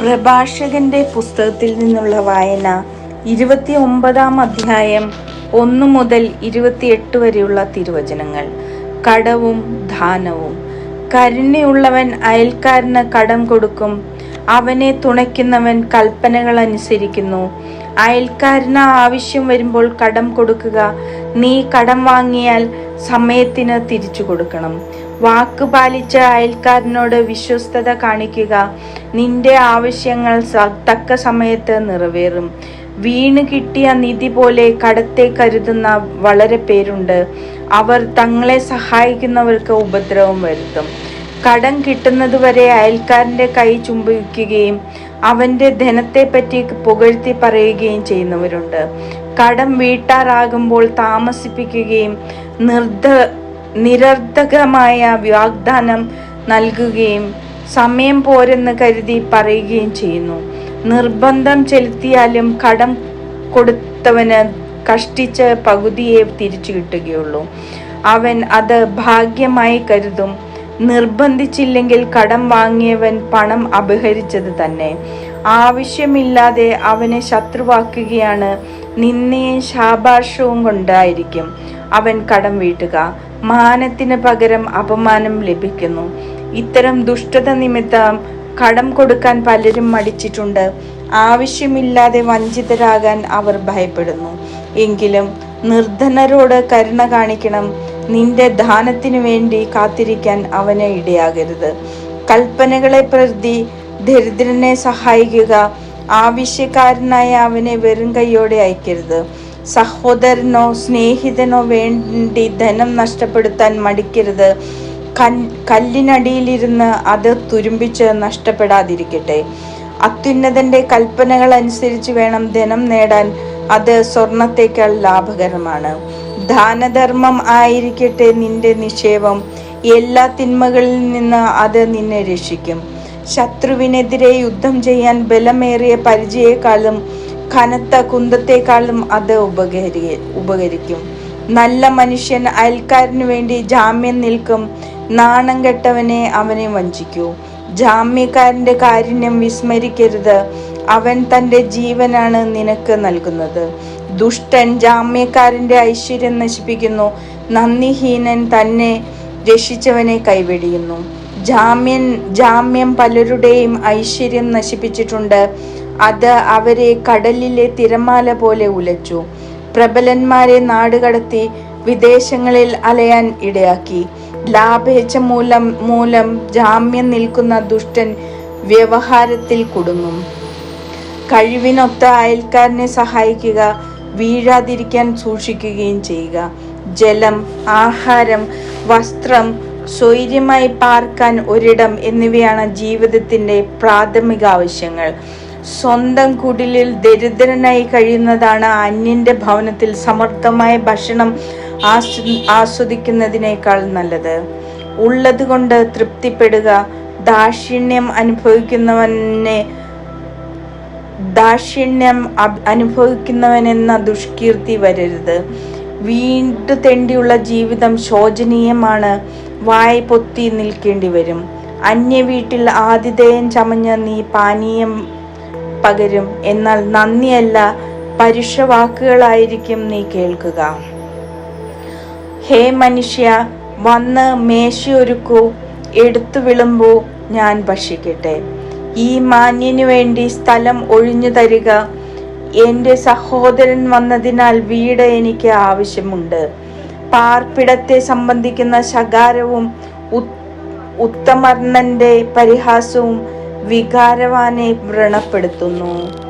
പ്രഭാഷകന്റെ പുസ്തകത്തിൽ നിന്നുള്ള വായന ഇരുപത്തി ഒമ്പതാം അധ്യായം ഒന്ന് മുതൽ ഇരുപത്തിയെട്ട് വരെയുള്ള തിരുവചനങ്ങൾ. കടവും ദാനവും. കരുണയുള്ളവൻ അയൽക്കാരന് കടം കൊടുക്കും. അവനെ തുണയ്ക്കുന്നവൻ കൽപ്പനകൾ അനുസരിക്കുന്നു. അയൽക്കാരന് ആവശ്യം വരുമ്പോൾ കടം കൊടുക്കുക. നീ കടം വാങ്ങിയാൽ സമയത്തിന് തിരിച്ചു കൊടുക്കണം. വാക്ക് പാലിച്ച അയൽക്കാരനോട് വിശ്വസ്തത കാണിക്കുക. നിന്റെ ആവശ്യങ്ങൾ തക്ക സമയത്ത് നിറവേറും. വീണ് കിട്ടിയ നിധി പോലെ കടത്തെ കരുതുന്ന വളരെ പേരുണ്ട്. അവർ തങ്ങളെ സഹായിക്കുന്നവർക്ക് ഉപദ്രവം വരുത്തും. കടം കിട്ടുന്നതുവരെ അയൽക്കാരന്റെ കൈ ചുംബിക്കുകയും അവന്റെ ധനത്തെപ്പറ്റി പുകഴ്ത്തി പറയുകയും ചെയ്യുന്നവരുണ്ട്. കടം വീട്ടാറാകുമ്പോൾ താമസിപ്പിക്കുകയും നിർദ്ധ നിരർദ്ധകമായ വാഗ്ദാനം നൽകുകയും സമയം പോരെന്ന് കരുതി പറയുകയും ചെയ്യുന്നു. നിർബന്ധം ചെലുത്തിയാലും കടം കൊടുത്തവന് കഷ്ടിച്ച് പകുതിയെ തിരിച്ചു കിട്ടുകയുള്ളൂ. അവൻ അത് ഭാഗ്യമായി കരുതും. നിർബന്ധിച്ചില്ലെങ്കിൽ കടം വാങ്ങിയവൻ പണം അപഹരിച്ചത് തന്നെ. ആവശ്യമില്ലാതെ അവനെ ശത്രുവാക്കുകയാണ് നിന്നയും ശാപാർഷവും കൊണ്ടായിരിക്കും. അവൻ കടം വീട്ടുക. മാനത്തിന് പകരം അപമാനം ലഭിക്കുന്നു. ഇത്തരം ദുഷ്ടത നിമിത്തം കടം കൊടുക്കാൻ പലരും മടിച്ചിട്ടുണ്ട്. ആവശ്യമില്ലാതെ വഞ്ചിതരാകാൻ അവർ ഭയപ്പെടുന്നു. എങ്കിലും നിർധനരോട് കരുണ കാണിക്കണം. നിന്റെ ദാനത്തിനു വേണ്ടി കാത്തിരിക്കാൻ അവന് ഇടയാകരുത്. കൽപ്പനകളെ പ്രതി ദരിദ്രനെ സഹായിക്കുക ആവശ്യക്കാരനായ അവനെ വെറും കൈയോടെ അയക്കരുത്. സഹോദരനോ സ്നേഹിതനോ വേണ്ടി ധനം നഷ്ടപ്പെടുത്താൻ മടിക്കരുത്. കൻ കല്ലിനടിയിലിരുന്ന് അത് തുരുമ്പിച്ച് നഷ്ടപ്പെടാതിരിക്കട്ടെ. അത്യുന്നതന്റെ കൽപ്പനകൾ അനുസരിച്ച് വേണം ധനം നേടാൻ. അത് സ്വർണത്തേക്കാൾ ലാഭകരമാണ്. ദാനധർമ്മം ആയിരിക്കട്ടെ നിന്റെ നിക്ഷേപം. എല്ലാ തിന്മകളിൽ നിന്ന് അത് നിന്നെ രക്ഷിക്കും. ശത്രുവിനെതിരെ യുദ്ധം ചെയ്യാൻ ബലമേറിയ പരിചയേക്കാളും കനത്ത കുന്തത്തെക്കാളും അത് ഉപകരി ഉപകരിക്കും. നല്ല മനുഷ്യൻ അയൽക്കാരന് വേണ്ടി ജാമ്യം നിൽക്കും. നാണം കെട്ടവനെ അവനെ വഞ്ചിക്കൂ. ജാമ്യക്കാരന്റെ കാരുണ്യം വിസ്മരിക്കരുത്. അവൻ തന്റെ ജീവനാണ് നിനക്ക് നൽകുന്നത്. ദുഷ്ടൻ ജാമ്യക്കാരന്റെ ഐശ്വര്യം നശിപ്പിക്കുന്നു. നന്ദിഹീനൻ തന്നെ രക്ഷിച്ചവനെ കൈവെടിയുന്നു. ജാമ്യൻ ജാമ്യം പലരുടെയും ഐശ്വര്യം നശിപ്പിച്ചിട്ടുണ്ട്. അത് അവരെ കടലിലെ തിരമാല പോലെ ഉലച്ചു. പ്രബലന്മാരെ നാടുകടത്തി വിദേശങ്ങളിൽ അലയാൻ ഇടയാക്കി. ലാഭേച്ഛ മൂലം മൂലം ജാമ്യം നിൽക്കുന്ന ദുഷ്ടൻ വ്യവഹാരത്തിൽ കുടുങ്ങും. കഴിവിനൊത്ത അയൽക്കാരനെ സഹായിക്കുക വീഴാതിരിക്കാൻ സൂക്ഷിക്കുകയും ചെയ്യുക. ജലം ആഹാരം വസ്ത്രം സ്വൈര്യമായി പാർക്കാൻ ഒരിടം എന്നിവയാണ് ജീവിതത്തിന്റെ പ്രാഥമിക ആവശ്യങ്ങൾ. സ്വന്തം കുടിലിൽ ദരിദ്രനായി കഴിയുന്നതാണ് അന്യന്റെ ഭവനത്തിൽ സമർത്ഥമായ ഭക്ഷണം ആസ്വ- ആസ്വദിക്കുന്നതിനേക്കാൾ നല്ലത്. ഉള്ളത് കൊണ്ട് തൃപ്തിപ്പെടുക ദാക്ഷിണ്യം അനുഭവിക്കുന്നവനെ ദാക്ഷിണ്യം അനുഭവിക്കുന്നവനെന്ന ദുഷ്കീർത്തി വരരുത്. വീണ്ടു തെണ്ടിയുള്ള ജീവിതം ശോചനീയമാണ്. വായ പൊത്തി നിൽക്കേണ്ടി വരും. അന്യ വീട്ടിൽ ആതിഥേയം ചമഞ്ഞ നീ പാനീയം പകരും. എന്നാൽ നന്ദിയല്ല പരുഷ വാക്കുകളായിരിക്കും നീ കേൾക്കുക. ഹേ മനുഷ്യ വന്ന് മേശയൊരുക്കൂ. എടുത്തു വിളുമ്പൂ ഞാൻ ഭക്ഷിക്കട്ടെ. ഈ മാന്യനു വേണ്ടി സ്ഥലം ഒഴിഞ്ഞു തരിക. എന്റെ സഹോദരൻ വന്നതിനാൽ വീട് എനിക്ക് ആവശ്യമുണ്ട്. പാർപ്പിടത്തെ സംബന്ധിക്കുന്ന ശകാരവും ഉത്- ഉത്തമർണന്റെ പരിഹാസവും വികാരവാനെ വ്രണപ്പെടുത്തുന്നു.